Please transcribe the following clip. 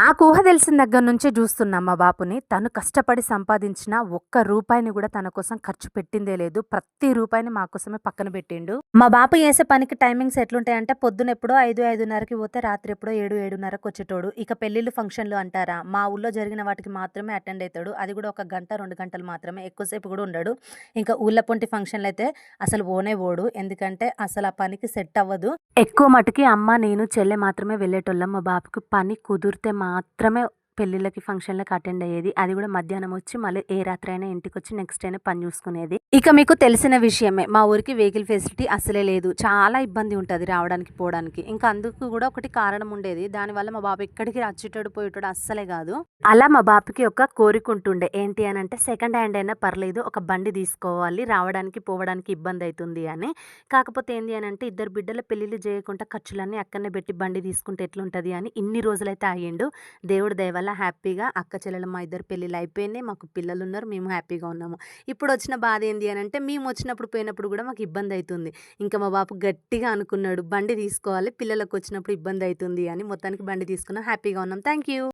నాకు ఊహ తెలిసిన దగ్గర నుంచి చూస్తున్నాం మా బాపుని. తను కష్టపడి సంపాదించిన ఒక్క రూపాయిని కూడా తన కోసం ఖర్చు పెట్టిందే లేదు. ప్రతి రూపాయిని మా కోసమే పక్కన పెట్టిండు. మా బాపు చేసే పనికి టైమింగ్స్ ఎట్లుంటాయంటే పొద్దున ఎప్పుడో ఐదు ఐదున్నరకి పోతే రాత్రి ఎప్పుడో ఏడు ఏడున్నరకు వచ్చేటోడు. ఇక పెళ్ళిళ్ళు ఫంక్షన్లు అంటారా? మా ఊళ్ళో జరిగిన వాటికి మాత్రమే అటెండ్ అవుతాడు అది కూడా ఒక గంట రెండు గంటలు మాత్రమే. ఎక్కువసేపు కూడా ఉండడు. ఇంకా ఊళ్ళ పొంటి ఫంక్షన్లు అయితే అసలు ఓనే ఓడు ఎందుకంటే అసలు ఆ పనికి సెట్ అవ్వదు. ఎక్కువ మటుకి అమ్మ నేను చెల్లె మాత్రమే వెళ్ళేటోళ్ళం. మా బాబుకి పని కుదిరితే మాత్రమే పెళ్ళిళ్ళకి ఫంక్షన్లకి అటెండ్ అయ్యేది. అది కూడా మధ్యాహ్నం వచ్చి మళ్ళీ ఏ రాత్రి అయినా ఇంటికి వచ్చి నెక్స్ట్ అయినా పని చూసుకునేది. ఇక మీకు తెలిసిన విషయమే మా ఊరికి వెహికల్ ఫెసిలిటీ అసలే లేదు. చాలా ఇబ్బంది ఉంటుంది రావడానికి పోవడానికి. ఇంకా అందుకు కూడా ఒకటి కారణం ఉండేది. దానివల్ల మా బాబు ఎక్కడికి వచ్చేటోడు పోయేటోడు అస్సలే కాదు. అలా మా బాబుకి ఒక కోరిక ఉంటుండే. ఏంటి అని అంటే సెకండ్ హ్యాండ్ అయినా పర్లేదు ఒక బండి తీసుకోవాలి రావడానికి పోవడానికి ఇబ్బంది అవుతుంది అని. కాకపోతే ఏంది అని అంటే ఇద్దరు బిడ్డల పెళ్ళిళ్ళు చేయకుండా ఖర్చులన్నీ అక్కడనే పెట్టి బండి తీసుకుంటే ఎట్లుంటుంది అని ఇన్ని రోజులైతే ఆగిండు. దేవుడి దయవల్ల చాలా హ్యాపీగా అక్క చెల్లెలు మా ఇద్దరు పెళ్ళిళ్ళు అయిపోయినాయి మాకు పిల్లలు ఉన్నారు మేము హ్యాపీగా ఉన్నాము. ఇప్పుడు వచ్చిన బాధ ఏంది అని అంటే మేము వచ్చినప్పుడు పోయినప్పుడు కూడా మాకు ఇబ్బంది అవుతుంది ఇంకా మా బాపు గట్టిగా అనుకున్నాడు బండి తీసుకోవాలి పిల్లలకు వచ్చినప్పుడు ఇబ్బంది అవుతుంది అని మొత్తానికి బండి తీసుకున్నాం హ్యాపీగా ఉన్నాం. Thank you